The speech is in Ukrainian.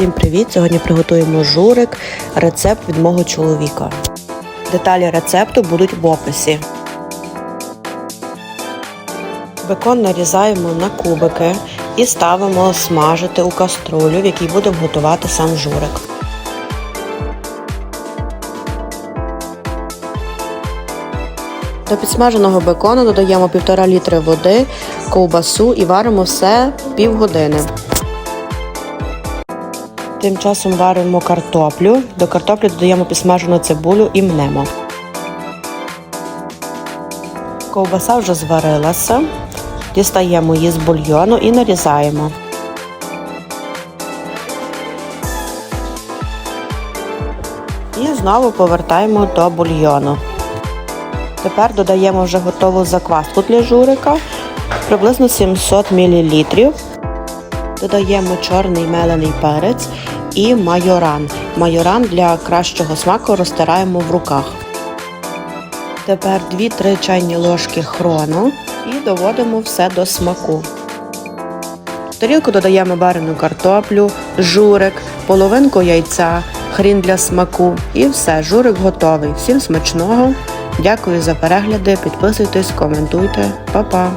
Всім привіт! Сьогодні приготуємо журик, рецепт від мого чоловіка. Деталі рецепту будуть в описі. Бекон нарізаємо на кубики і ставимо смажити у каструлю, в якій будемо готувати сам журик. До підсмаженого бекону додаємо 1,5 літри води, ковбасу і варимо все півгодини. Тим часом варимо картоплю. До картоплі додаємо підсмажену цибулю і мнемо. Ковбаса вже зварилася. Дістаємо її з бульйону і нарізаємо. І знову повертаємо до бульйону. Тепер додаємо вже готову закваску для журика, приблизно 700 мл. Додаємо чорний мелений перець і майоран. Майоран для кращого смаку розтираємо в руках. Тепер 2-3 чайні ложки хрону і доводимо все до смаку. В тарілку додаємо варену картоплю, журик, половинку яйця, хрін для смаку і все, журик готовий. Всім смачного! Дякую за перегляди, підписуйтесь, коментуйте, Па-па!